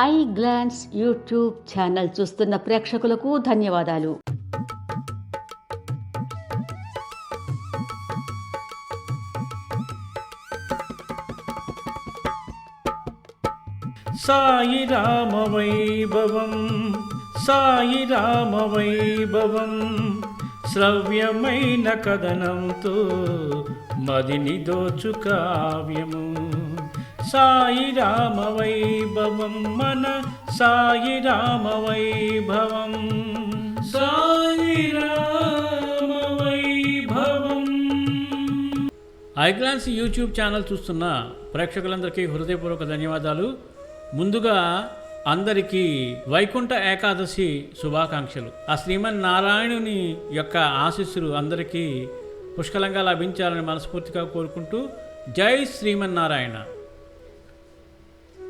I glance YouTube channel చూస్తున్న ప్రేక్షకులకు ధన్యవాదాలు. సాయి రామ వైభవం సాయి రామ వైభవం శ్రవ్యమైన కథనంతో మదిని దోచు కావ్యము. సాయి రామ వైభవం మన సాయి రామ వైభవం. సాయి రామ వైభవం. ఐగ్లాన్స్ యూట్యూబ్ ఛానల్ చూస్తున్న ప్రేక్షకులందరికీ హృదయపూర్వక ధన్యవాదాలు. ముందుగా అందరికీ వైకుంఠ ఏకాదశి శుభాకాంక్షలు. ఆ శ్రీమన్ నారాయణుని యొక్క ఆశీస్సులు అందరికీ పుష్కలంగా లభించాలని మనస్ఫూర్తిగా కోరుకుంటూ జై శ్రీమన్నారాయణ.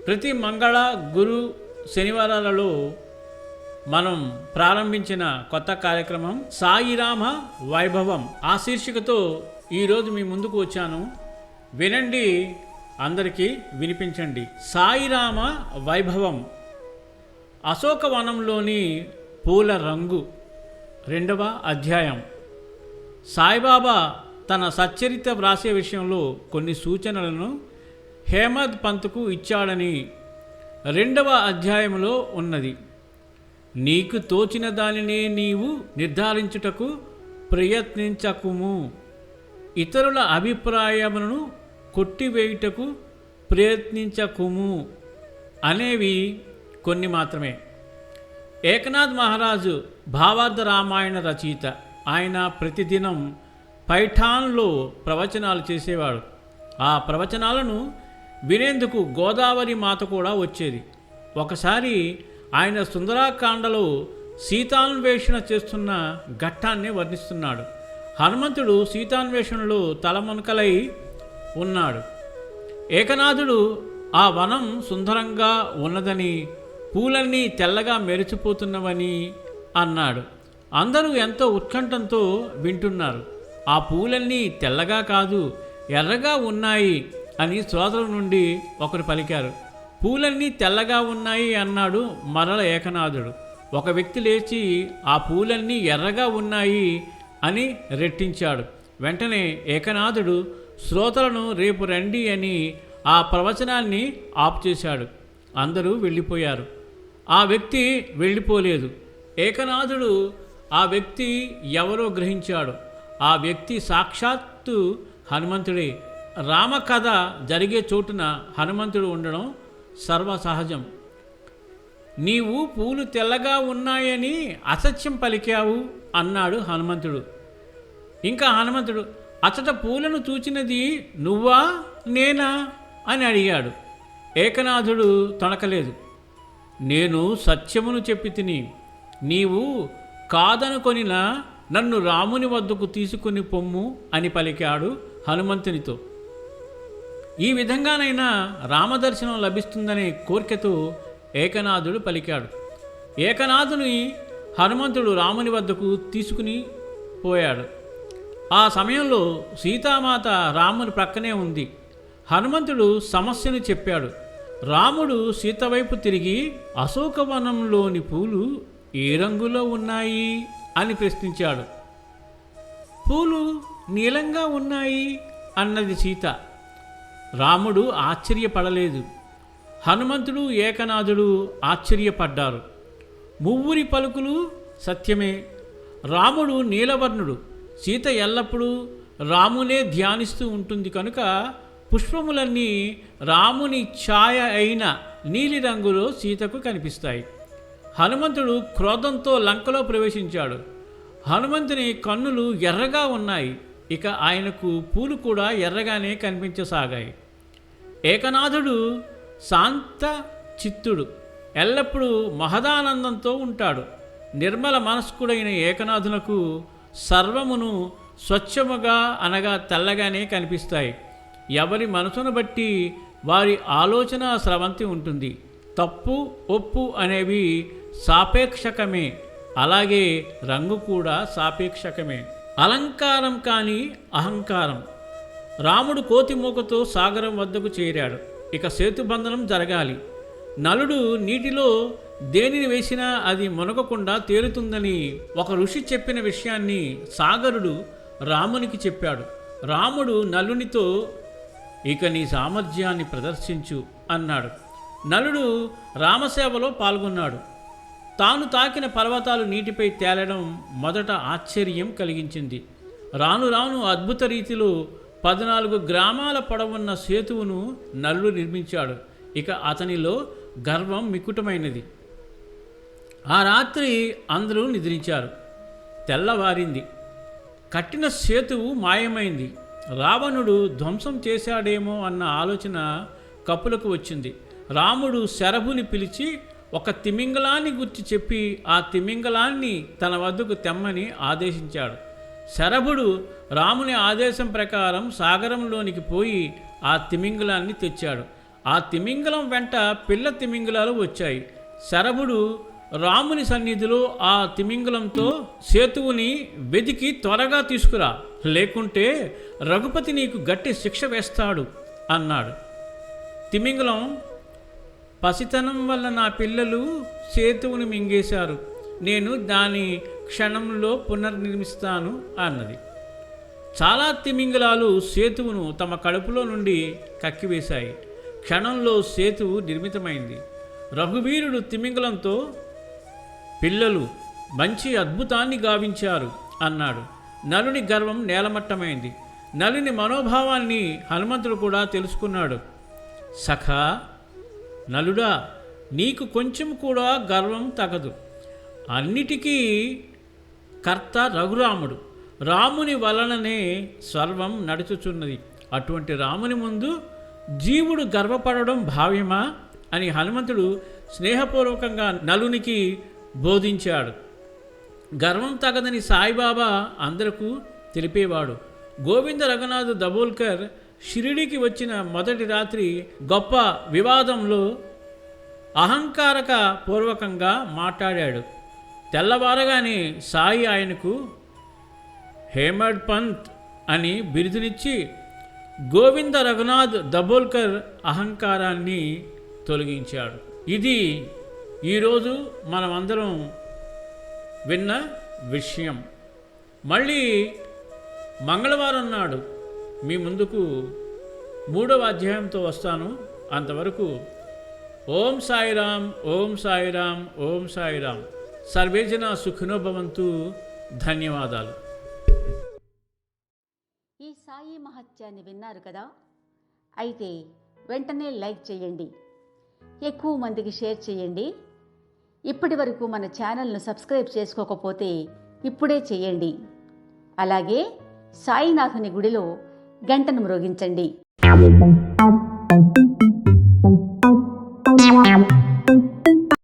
ప్రతి మంగళ గురు శనివారాలలో మనం ప్రారంభించిన కొత్త కార్యక్రమం సాయిరామ వైభవం. ఆ శీర్షికతో ఈరోజు మీ ముందుకు వచ్చాను. వినండి అందరికీ వినిపించండి. సాయిరామ వైభవం. అశోకవనంలోని పూల రంగు రెండవ అధ్యాయం. సాయిబాబా తన సచ్చరిత వ్రాసే విషయంలో కొన్ని సూచనలను హేమద్ పంత్కు ఇచ్చాడని రెండవ అధ్యాయంలో ఉన్నది. నీకు తోచిన దానినే నీవు నిర్ధారించుటకు ప్రయత్నించకుము. ఇతరుల అభిప్రాయములను కొట్టివేయుటకు ప్రయత్నించకుము అనేవి కొన్ని మాత్రమే. ఏకనాథ్ మహారాజు భావార్థ రామాయణ రచయిత. ఆయన ప్రతిదినం పైఠాన్లో ప్రవచనాలు చేసేవాడు. ఆ ప్రవచనాలను వినేందుకు గోదావరి మాత కూడా వచ్చేది. ఒకసారి ఆయన సుందరాకాండలో సీతాన్వేషణ చేస్తున్న ఘట్టాన్ని వర్ణిస్తున్నాడు. హనుమంతుడు సీతాన్వేషణలో తలమునకలై ఉన్నాడు. ఏకనాథుడు ఆ వనం సుందరంగా ఉన్నదని పూలన్నీ తెల్లగా మెరిచిపోతున్నవని అన్నాడు. అందరూ ఎంతో ఉత్కంఠంతో వింటున్నారు. ఆ పూలన్నీ తెల్లగా కాదు ఎర్రగా ఉన్నాయి అని సోదరు నుండి ఒకరు పలికారు. పూలన్నీ తెల్లగా ఉన్నాయి అన్నాడు మరల ఏకనాథుడు. ఒక వ్యక్తి లేచి ఆ పూలన్నీ ఎర్రగా ఉన్నాయి అని రెట్టించాడు. వెంటనే ఏకనాథుడు శ్రోతలను రేపు రండి అని ఆ ప్రవచనాన్ని ఆపు చేశాడు. అందరూ వెళ్ళిపోయారు. ఆ వ్యక్తి వెళ్ళిపోలేదు. ఏకనాథుడు ఆ వ్యక్తి ఎవరో గ్రహించాడు. ఆ వ్యక్తి సాక్షాత్తు హనుమంతుడే. రామకథ జరిగే చోటున హనుమంతుడు ఉండడం సర్వసహజం. నీవు పూలు తెల్లగా ఉన్నాయని అసత్యం పలికావు అన్నాడు హనుమంతుడు. ఇంకా హనుమంతుడు అతట పూలను చూచినది నువ్వా నేనా అని అడిగాడు. ఏకనాథుడు తొణకలేదు. నేను సత్యమును చెప్పి తిని నీవు కాదనుకొనిన నన్ను రాముని వద్దకు తీసుకుని పొమ్ము అని పలికాడు హనుమంతునితో. ఈ విధంగానైనా రామదర్శనం లభిస్తుందనే కోరికతో ఏకనాథుడు పలికాడు. ఏకనాథుని హనుమంతుడు రాముని వద్దకు తీసుకుని పోయాడు. ఆ సమయంలో సీతామాత రాముని ప్రక్కనే ఉంది. హనుమంతుడు సమస్యను చెప్పాడు. రాముడు సీత వైపు తిరిగి అశోకవనంలోని పూలు ఏ రంగులో ఉన్నాయి? అని ప్రశ్నించాడు. పూలు నీలంగా ఉన్నాయి? అన్నది సీత. రాముడు ఆశ్చర్యపడలేదు. హనుమంతుడు ఏకనాథుడు ఆశ్చర్యపడ్డారు. మువ్వురి పలుకులు సత్యమే. రాముడు నీలవర్ణుడు. సీత ఎల్లప్పుడూ రామునే ధ్యానిస్తూ ఉంటుంది కనుక పుష్పములన్నీ రాముని ఛాయ అయిన నీలిరంగులో సీతకు కనిపిస్తాయి. హనుమంతుడు క్రోధంతో లంకలో ప్రవేశించాడు. హనుమంతుని కన్నులు ఎర్రగా ఉన్నాయి. ఇక ఆయనకు పూలు కూడా ఎర్రగానే కనిపించసాగాయి. ఏకనాథుడు శాంత చిత్తుడు. ఎల్లప్పుడూ మహదానందంతో ఉంటాడు. నిర్మల మనస్కుడైన ఏకనాథునకు సర్వమును స్వచ్ఛముగా అనగా తెల్లగానే కనిపిస్తాయి. ఎవరి మనసును బట్టి వారి ఆలోచన స్రవంతి ఉంటుంది. తప్పు ఒప్పు అనేవి సాపేక్షకమే. అలాగే రంగు కూడా సాపేక్షకమే. అలంకారం కానీ అహంకారం. రాముడు కోతిమూకతో సాగరం వద్దకు చేరాడు. ఇక సేతుబంధనం జరగాలి. నలుడు నీటిలో దేనిని వేసినా అది మునగకుండా తేలుతుందని ఒక ఋషి చెప్పిన విషయాన్ని సాగరుడు రామునికి చెప్పాడు. రాముడు నలునితో ఇక నీ సామర్థ్యాన్ని ప్రదర్శించు అన్నాడు. నలుడు రామసేవలో పాల్గొన్నాడు. తాను తాకిన పర్వతాలు నీటిపై తేలడం మొదట ఆశ్చర్యం కలిగించింది. రాను రాను అద్భుత రీతిలో పద్నాలుగు గ్రామాల పొడవున్న సేతువును నల్లు నిర్మించాడు. ఇక అతనిలో గర్వం మికుటమైనది. ఆ రాత్రి అందరూ నిద్రించారు. తెల్లవారింది. కట్టిన సేతువు మాయమైంది. రావణుడు ధ్వంసం చేశాడేమో అన్న ఆలోచన కప్పులకు వచ్చింది. రాముడు శరభుని పిలిచి ఒక తిమింగలాన్ని గుర్చి చెప్పి ఆ తిమింగలాన్ని తన వద్దకు తెమ్మని ఆదేశించాడు. శరభుడు రాముని ఆదేశం ప్రకారం సాగరంలోనికి పోయి ఆ తిమింగలాన్ని తెచ్చాడు. ఆ తిమింగలం వెంట పిల్ల తిమింగలాలు వచ్చాయి. శరభుడు రాముని సన్నిధిలో ఆ తిమింగలంతో సేతువుని వెదికి త్వరగా తీసుకురా. లేకుంటే రఘుపతి నీకు గట్టి శిక్ష వేస్తాడు అన్నాడు. తిమింగలం పసితనం వల్ల నా పిల్లలు సేతువుని మింగేశారు. నేను దాని క్షణంలో పునర్నిర్మిస్తాను అన్నది. చాలా తిమింగలాలు సేతువును తమ కడుపులో నుండి కక్కివేశాయి. క్షణంలో సేతువు నిర్మితమైంది. రఘువీరుడు తిమింగలంతో పిల్లలు మంచి అద్భుతాన్ని గావించారు అన్నాడు. నలుని గర్వం నేలమట్టమైంది. నలుని మనోభావాన్ని హనుమంతుడు కూడా తెలుసుకున్నాడు. సఖా నలుడా నీకు కొంచెం కూడా గర్వం తగదు. అన్నిటికీ కర్త రఘురాముడు. రాముని వలననే సర్వం నడుచుచున్నది. అటువంటి రాముని ముందు జీవుడు గర్వపడడం భావ్యమా? అని హనుమంతుడు స్నేహపూర్వకంగా నలునికి బోధించాడు. గర్వం తగదని సాయిబాబా అందరకు తెలిపేవాడు. గోవింద రఘునాథ్ దబోల్కర్ షిరిడికి వచ్చిన మొదటి రాత్రి గొప్ప వివాదంలో అహంకారక పూర్వకంగా మాట్లాడాడు. తెల్లవారగానే సాయి ఆయనకు హేమడ్ పంత్ అని బిరుదునిచ్చి గోవింద రఘునాథ్ దబోల్కర్ అహంకారాన్ని తొలగించాడు. ఇది ఈరోజు మనమందరం విన్న విషయం. మళ్ళీ మంగళవారం నాడు మీ ముందుకు మూడవ అధ్యాయంతో వస్తాను. అంతవరకు ఓం సాయిరామ్ ఓం సాయిరామ్ ఓం సాయిరామ్. సర్వేజన సుఖినోభవంతు ధన్యవాదాలు. ఈ సాయి మహత్యాన్ని విన్నారు కదా? అయితే వెంటనే లైక్ చేయండి. ఎక్కువ మందికి షేర్ చేయండి. ఇప్పటి వరకు మన ఛానల్ను సబ్స్క్రైబ్ చేసుకోకపోతే ఇప్పుడే చేయండి. అలాగే సాయినాథుని గుడిలో గంటను మ్రోగించండి.